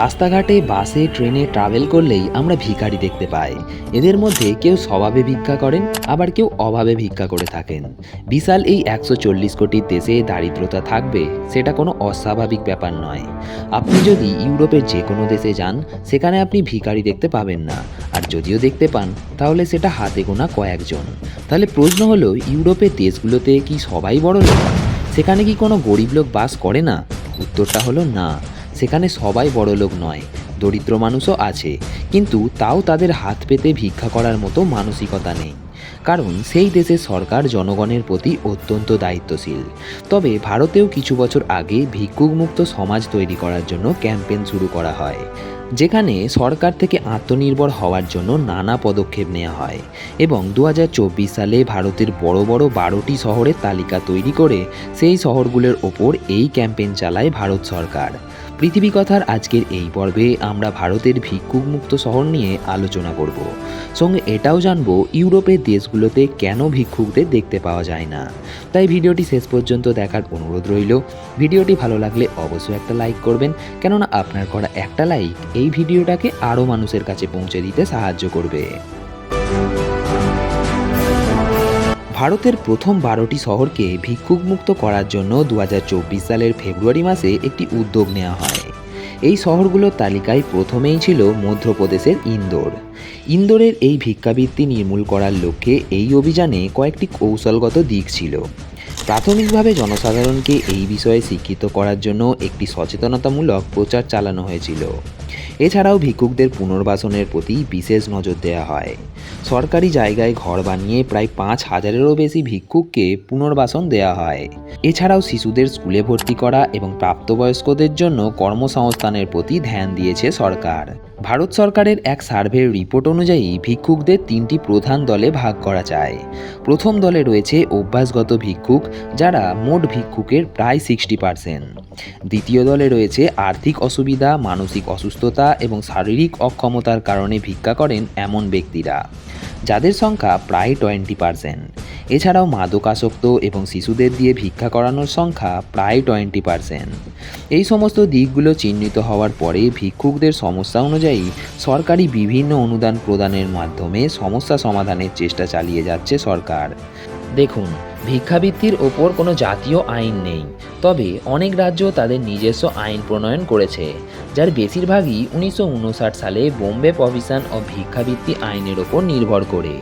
রাস্তাঘাটে বাসে, ট্রেনে ট্রাভেল করলেই আমরা ভিখারি দেখতে পাই। এদের মধ্যে কেউ স্বভাবে ভিক্ষা করেন, আবার কেউ অভাবে ভিক্ষা করে থাকেন। বিশাল এই একশো চল্লিশ কোটির দেশে দারিদ্রতা থাকবে, সেটা কোনো অস্বাভাবিক ব্যাপার নয়। আপনি যদি ইউরোপের যে কোনো দেশে যান, সেখানে আপনি ভিখারি দেখতে পাবেন না। আর যদিও দেখতে পান, তাহলে সেটা হাতে গোনা কয়েকজন। তাহলে প্রশ্ন হলো, ইউরোপের দেশগুলোতে কি সবাই বড় লোক সেখানে কি কোনো গরিব লোক বাস করে না? উত্তরটা হলো না। সেখানে সবাই বড় লোক নয়, দরিদ্র মানুষও আছে, কিন্তু তাও তাদের হাত পেতে ভিক্ষা করার মতো মানসিকতা নেই। কারণ সেই দেশের সরকার জনগণের প্রতি অত্যন্ত দায়িত্বশীল। তবে ভারতেও কিছু বছর আগে ভিক্ষুকমুক্ত সমাজ তৈরি করার জন্য ক্যাম্পেন শুরু করা হয়, যেখানে সরকার থেকে আত্মনির্ভর হওয়ার জন্য নানা পদক্ষেপ নেওয়া হয় এবং দু হাজার চব্বিশ সালে ভারতের বড় বড় বারোটি শহরের তালিকা তৈরি করে সেই শহরগুলোর ওপর এই ক্যাম্পেন চালায় ভারত সরকার। পৃথিবী কথার আজকের এই পর্বে আমরা ভারতের ভিক্ষুকমুক্ত শহর নিয়ে আলোচনা করব। সঙ্গে এটাও জানব, ইউরোপের দেশগুলোতে কেন ভিক্ষুকদের দেখতে পাওয়া যায় না। তাই ভিডিওটি শেষ পর্যন্ত দেখার অনুরোধ রইল। ভিডিওটি ভালো লাগলে অবশ্যই একটা লাইক করবেন, কেননা আপনার করা একটা লাইক এই ভিডিওটাকে আরও মানুষের কাছে পৌঁছে দিতে সাহায্য করবে। ভারতের প্রথম বারোটি শহরকে ভিক্ষুকমুক্ত করার জন্য দু হাজার চব্বিশ সালের ফেব্রুয়ারি মাসে একটি উদ্যোগ নেওয়া হয়। এই শহরগুলোর তালিকায় প্রথমেই ছিল মধ্যপ্রদেশের ইন্দোর। ইন্দোরের এই ভিক্ষাবৃত্তি নির্মূল করার লক্ষ্যে এই অভিযানে কয়েকটি কৌশলগত দিক ছিল। প্রাথমিকভাবে জনসাধারণকে এই বিষয়ে শিক্ষিত করার জন্য একটি সচেতনতামূলক প্রচার চালানো হয়েছিল। এছাড়াও ভিক্ষুকদের পুনর্বাসনের প্রতি বিশেষ নজর দেওয়া হয়। সরকারি জায়গায় ঘর বানিয়ে প্রায় পাঁচ হাজারেরও বেশি ভিক্ষুককে পুনর্বাসন দেওয়া হয়। এছাড়াও শিশুদের স্কুলে ভর্তি করা এবং প্রাপ্তবয়স্কদের জন্য কর্মসংস্থানের প্রতি ধ্যান দিয়েছে সরকার। ভারত সরকারের এক সার্ভের রিপোর্ট অনুযায়ী ভিক্ষুকদের তিনটি প্রধান দলে ভাগ করা যায়। প্রথম দলে রয়েছে অভ্যাসগত ভিক্ষুক, যারা মোট ভিক্ষুকের প্রায় সিক্সটি পার্সেন্ট দ্বিতীয় দলে রয়েছে আর্থিক অসুবিধা, মানসিক অসুস্থতা এবং শারীরিক অক্ষমতার কারণে ভিক্ষা করেন এমন ব্যক্তিরা, যাদের সংখ্যা প্রায় টোয়েন্টি পার্সেন্ট এছাড়াও মাদকাসক্ত এবং শিশুদের দিয়ে ভিক্ষা করানোর সংখ্যা প্রায় টোয়েন্টি পার্সেন্ট এই সমস্ত দিকগুলো চিহ্নিত হওয়ার পরে ভিক্ষুকদের সমস্যা অনুযায়ী সরকারি বিভিন্ন অনুদান প্রদানের মাধ্যমে সমস্যা সমাধানের চেষ্টা চালিয়ে যাচ্ছে সরকার। দেখুন, ভিক্ষাবৃত্তির ওপর কোনো জাতীয় আইন নেই, তবে অনেক রাজ্য তাদের নিজস্ব আইন প্রণয়ন করেছে, যার বেশিরভাগই উনিশশো উনষাট সালে বোম্বে প্রভিশন ও ভিক্ষাবৃত্তি আইনের ওপর নির্ভর করে।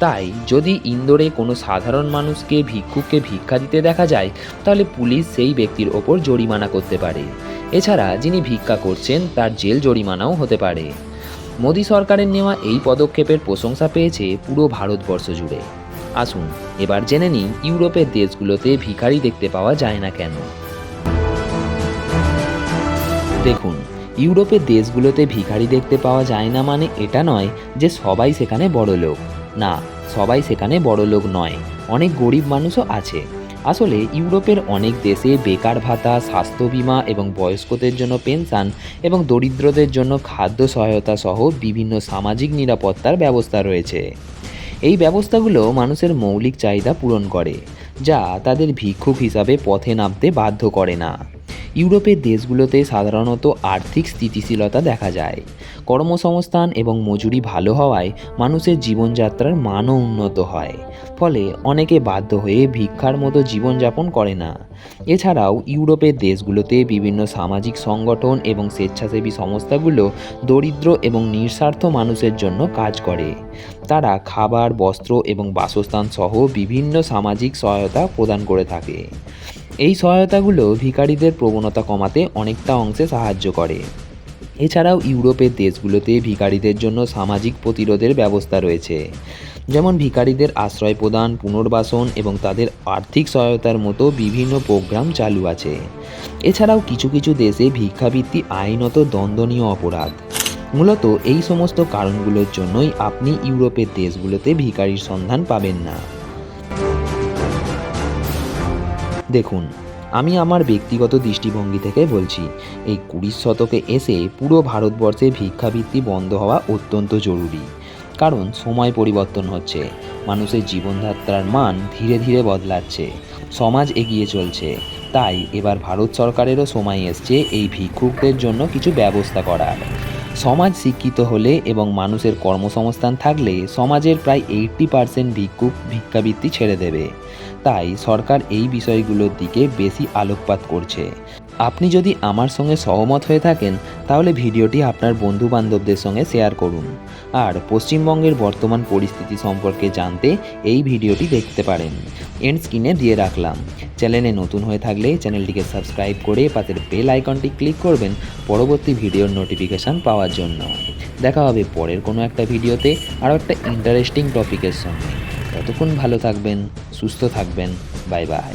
তাই যদি ইন্দোরে কোনো সাধারণ মানুষকে, ভিক্ষুককে ভিক্ষা দিতে দেখা যায়, তাহলে পুলিশ সেই ব্যক্তির ওপর জরিমানা করতে পারে। এছাড়া যিনি ভিক্ষা করছেন, তার জেল জরিমানাও হতে পারে। মোদী সরকারের নেওয়া এই পদক্ষেপের প্রশংসা পেয়েছে পুরো ভারতবর্ষ জুড়ে। আসুন, এবার জেনে নিন ইউরোপের দেশগুলোতে ভিখারি দেখতে পাওয়া যায় না কেন। দেখুন, ইউরোপের দেশগুলোতে ভিখারি দেখতে পাওয়া যায় না মানে এটা নয় যে সবাই সেখানে বড় লোক না, সবাই সেখানে বড় লোক নয়, অনেক গরিব মানুষও আছে। আসলে ইউরোপের অনেক দেশে বেকার ভাতা, স্বাস্থ্য বীমা এবং বয়স্কদের জন্য পেনশন এবং দরিদ্রদের জন্য খাদ্য সহায়তা সহ বিভিন্ন সামাজিক নিরাপত্তার ব্যবস্থা রয়েছে। এই ব্যবস্থাগুলো মানুষের মৌলিক চাহিদা পূরণ করে, যা তাদের ভিক্ষুক হিসাবে পথে নামতে বাধ্য করে না। ইউরোপের দেশগুলোতে সাধারণত আর্থিক স্থিতিশীলতা দেখা যায়। কর্মসংস্থান এবং মজুরি ভালো হওয়ায় মানুষের জীবনযাত্রার মানও উন্নত হয়। ফলে অনেকে বাধ্য হয়ে ভিক্ষার মতো জীবনযাপন করে না। এছাড়াও ইউরোপের দেশগুলোতে বিভিন্ন সামাজিক সংগঠন এবং স্বেচ্ছাসেবী সংস্থাগুলো দরিদ্র এবং নিঃস্বার্থ মানুষের জন্য কাজ করে। তারা খাবার, বস্ত্র এবং বাসস্থান সহ বিভিন্ন সামাজিক সহায়তা প্রদান করে থাকে। এই সহায়তাগুলো ভিখারিদের প্রবণতা কমাতে অনেকটা অংশে সাহায্য করে। এছাড়াও ইউরোপের দেশগুলোতে ভিখারিদের জন্য সামাজিক প্রতিরোধের ব্যবস্থা রয়েছে। যেমন ভিখারিদের আশ্রয় প্রদান, পুনর্বাসন এবং তাদের আর্থিক সহায়তার মতো বিভিন্ন প্রোগ্রাম চালু আছে। এছাড়াও কিছু কিছু দেশে ভিক্ষাবৃত্তি আইনত দণ্ডনীয় অপরাধ। মূলত এই সমস্ত কারণগুলোর জন্যই আপনি ইউরোপের দেশগুলোতে ভিখারির সন্ধান পাবেন না। দেখুন, আমি আমার ব্যক্তিগত দৃষ্টিভঙ্গি থেকে বলছি, এই কুড়ি শতকে এসে পুরো ভারতবর্ষে ভিক্ষাবৃত্তি বন্ধ হওয়া অত্যন্ত জরুরি। কারণ সময় পরিবর্তন হচ্ছে, মানুষের জীবনযাত্রার মান ধীরে ধীরে বদলাচ্ছে, সমাজ এগিয়ে চলছে। তাই এবার ভারত সরকারেরও সময় এসছে এই ভিক্ষুকদের জন্য কিছু ব্যবস্থা করার। সমাজ শিক্ষিত হলে এবং মানুষের কর্মসংস্থান থাকলে সমাজের প্রায় এইট্টি পার্সেন্ট ভিক্ষুক ভিক্ষাবৃত্তি ছেড়ে দেবে। তাই সরকার এই বিষয়গুলোর দিকে বেশি আলোকপাত করছে। আপনি যদি আমার সঙ্গে সহমত হয়ে থাকেন, তাহলে ভিডিওটি আপনার বন্ধু বান্ধবদের সঙ্গে শেয়ার করুন। আর পশ্চিমবঙ্গের বর্তমান পরিস্থিতি সম্পর্কে জানতে এই ভিডিওটি দেখতে পারেন। এন্ড স্ক্রিনে দিয়ে রাখলাম। চ্যানেলে নতুন হয়ে থাকলে চ্যানেলটিকে সাবস্ক্রাইব করে পাশের বেল আইকনটি ক্লিক করবেন পরবর্তী ভিডিওর নোটিফিকেশান পাওয়ার জন্য। দেখা হবে পরের কোনো একটা ভিডিওতে আরও একটা ইন্টারেস্টিং টপিকের সঙ্গে। ততক্ষণ ভালো থাকবেন সুস্থ থাকবেন বাই বাই।